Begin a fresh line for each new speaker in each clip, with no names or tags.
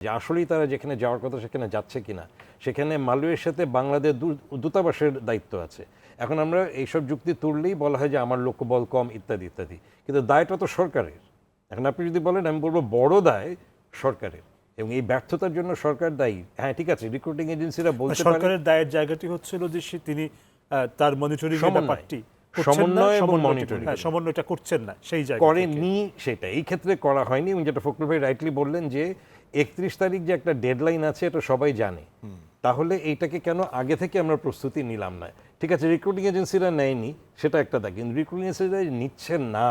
যে আসলেই তারা যেখানে যাওয়ার কথা সেখানে যাচ্ছে কিনা সেখানে মালয়ের সাথে বাংলাদেশ দূতাবাসের দায়িত্ব আছে এখন আমরা এইসব যুক্তি তুললেই বলা হয় যে আমার লোকবল কম ইত্যাদি ইত্যাদি কিন্তু দায়টা তো সরকারের এখন আপনি যদি বলেন আমি বলব বড় দায় সরকারের এবং এই ব্যর্থতার জন্য সরকার দায়ী হ্যাঁ ঠিক আছে রিক্রুটিং এজেন্সিরা বলতে পারে
সরকারের দায়ের জায়গাটি হচ্ছিল যে সে তিনি তার মনিটরিং
সমন্বয়।
ব্যাপারটি
সমন্বয় এবং
সমন্বয়টি-
monitoring।
হ্যাঁ, সমন্বয়টা করছেন না সেই জায়গা।
করেনি সেটা এই ক্ষেত্রে করা হয়নি এবং যেটা ফখরুল ভাই রাইটলি বললেন যে একত্রিশ তারিখ যে একটা ডেডলাইন আছে এটা সবাই জানে। তাহলে এইটাকে কেন আগে থেকে আমরা প্রস্তুতি নিলাম না? ঠিক আছে রিক্রুটিং এজেন্সিরা নেয়নি সেটা একটা দেখ কিন্তু রিক্রুটিং এজেন্সিরা নিচ্ছেন না।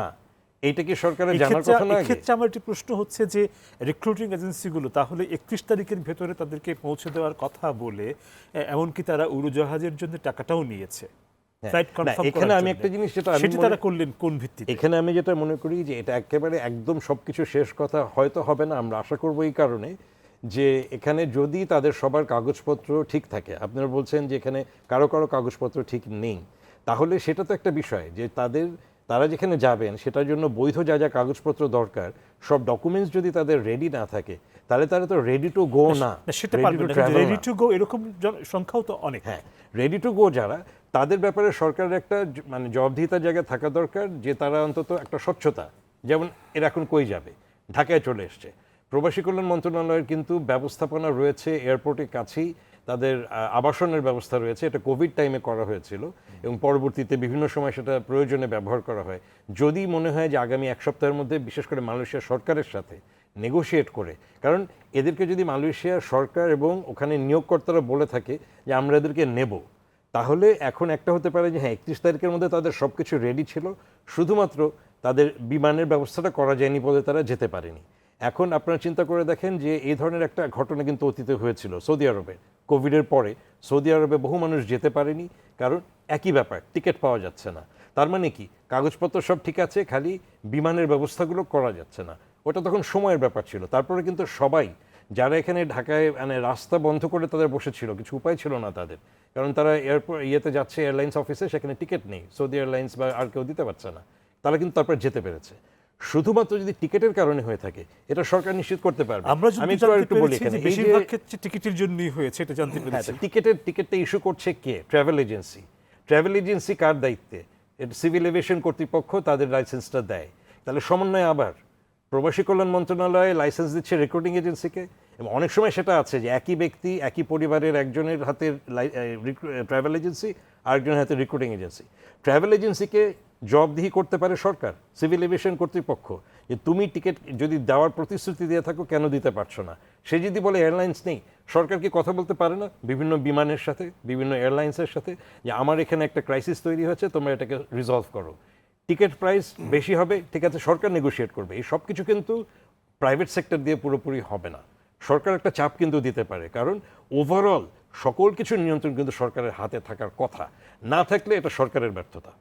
এইটা কি সরকারের জানার কথা না আগে?
এক্ষেত্রে আমার একটি প্রশ্ন হচ্ছে যে রিক্রুটিং এজেন্সিগুলো তাহলে একত্রিশ তারিখের ভেতরে তাদেরকে পৌঁছে দেওয়ার কথা বলে এমনকি তারা উড়োজাহাজের জন্য টাকাটাও নিয়েছে।
হ্যাঁ। এখানে আমি একটা জিনিস যেটা
সেটি তারা করলেন কোন ভিত্তিতে
এখানে আমি যেটা মনে করি যে এটা একেবারে একদম সবকিছু শেষ কথা হয়তো হবে না আমরা আশা করব এই কারণে যে এখানে যদি তাদের সবার কাগজপত্র ঠিক থাকে আপনারা বলছেন যে এখানে কারও কারও কাগজপত্র ঠিক নেই তাহলে সেটা তো একটা বিষয় যে তাদের তারা যেখানে যাবেন সেটার জন্য বৈধ যা যা কাগজপত্র দরকার সব ডকুমেন্টস যদি তাদের রেডি না থাকে তাহলে তারা তো রেডি টু গো না
সেটা রেডি টু গো এরকম সংখ্যাও তো অনেক।
হ্যাঁ রেডি টু গো যারা তাদের ব্যাপারে সরকারের একটা মানে জবাবদিহিতার জায়গায় থাকা দরকার যে তারা অন্তত একটা স্বচ্ছতা যেমন এরা এখন কই যাবে? ঢাকায় চলে এসছে। প্রবাসী কল্যাণ মন্ত্রণালয়ের কিন্তু ব্যবস্থাপনা রয়েছে এয়ারপোর্টের কাছেই। তাদের আবাসনের ব্যবস্থা রয়েছে। এটা কোভিড টাইমে করা হয়েছিল এবং পরবর্তীতে বিভিন্ন সময় সেটা প্রয়োজনে ব্যবহার করা হয়। যদি মনে হয় যে আগামী এক সপ্তাহের মধ্যে বিশেষ করে মালয়েশিয়া সরকারের সাথে নেগোশিয়েট করে, কারণ এদেরকে যদি মালয়েশিয়ার সরকার এবং ওখানে নিয়োগকর্তারা বলে থাকে যে আমরা এদেরকে নেব, তাহলে এখন একটা হতে পারে যে হ্যাঁ একত্রিশ তারিখের মধ্যে তাদের সব কিছু রেডি ছিল, শুধুমাত্র তাদের বিমানের ব্যবস্থাটা করা যায়নি বলে তারা যেতে পারেনি। এখন আপনারা চিন্তা করে দেখেন যে এই ধরনের একটা ঘটনা কিন্তু অতীতে হয়েছিল সৌদি আরবে কোভিডের পরে সৌদি আরবে বহু মানুষ যেতে পারেনি, কারণ একই ব্যাপার, টিকিট পাওয়া যাচ্ছে না। তার মানে কি? কাগজপত্র সব ঠিক আছে, খালি বিমানের ব্যবস্থাগুলো করা যাচ্ছে না। ওটা তখন সময়ের ব্যাপার ছিল। তারপরে কিন্তু সবাই, যারা এখানে ঢাকায় মানে রাস্তা বন্ধ করে তাদের বসেছিল, কিছু উপায় ছিল না তাদের। কারণ তারা এয়ারপোর্ট ইয়েতে যাচ্ছে এয়ারলাইন্স অফিসে সেখানে টিকিট নেই। সৌদি এয়ারলাইন্স বা আর কেউ দিতে পারছে না। তারা কিন্তু তারপর যেতে পেরেছে। শুধুমাত্র যদি টিকিটের কারণে হয়ে থাকে এটা সরকার নিশ্চিত করতে পারবে।
আমরা
আমি
যদি
একটু বলি এখানে
বেশিরভাগ ক্ষেত্রে টিকিটের জন্যই হয়েছে এটা জানতে
হ্যাঁ
পেরেছি।
তো টিকিটের টিকিটটা ইস্যু করছে কে? ট্রাভেল এজেন্সি ট্রাভেল এজেন্সি কার দায়িত্বে? এটা সিভিল এভিয়েশন কর্তৃপক্ষ তাদের লাইসেন্সটা দেয়। তাহলে সমন্বয় আবার। প্রবাসী কল্যাণ মন্ত্রণালয় লাইসেন্স দিচ্ছে রেকর্ডিং এজেন্সিকে এবং অনেক সময় সেটা আছে যে একই ব্যক্তি একই পরিবারের একজনের হাতে ট্রাভেল এজেন্সি আরেকজনের হাতে রিক্রুটিং এজেন্সি ট্রাভেল এজেন্সিকে জবাবদিহি করতে পারে সরকার, সিভিল এভিয়েশন কর্তৃপক্ষ, যে তুমি টিকিট যদি দেওয়ার প্রতিশ্রুতি দিয়ে থাকো কেন দিতে পারছ না? সে যদি বলে এয়ারলাইন্স নেই, সরকার কি কথা বলতে পারে না? বিভিন্ন বিমানের সাথে, বিভিন্ন এয়ারলাইন্সের সাথে, যে আমার এখানে একটা ক্রাইসিস তৈরি হয়েছে, তোমরা এটাকে রিজলভ করো। টিকিট প্রাইস বেশি হবে, ঠিক আছে, সরকার নেগোশিয়েট করবে। এই সব কিছু কিন্তু প্রাইভেট সেক্টর দিয়ে পুরোপুরি হবে না। সরকার একটা চাপ কিন্তু দিতে পারে, কারণ ওভারঅল সকল কিছু নিয়ন্ত্রণ কিন্তু সরকারের হাতে থাকার কথা। না থাকলে এটা সরকারের ব্যর্থতা।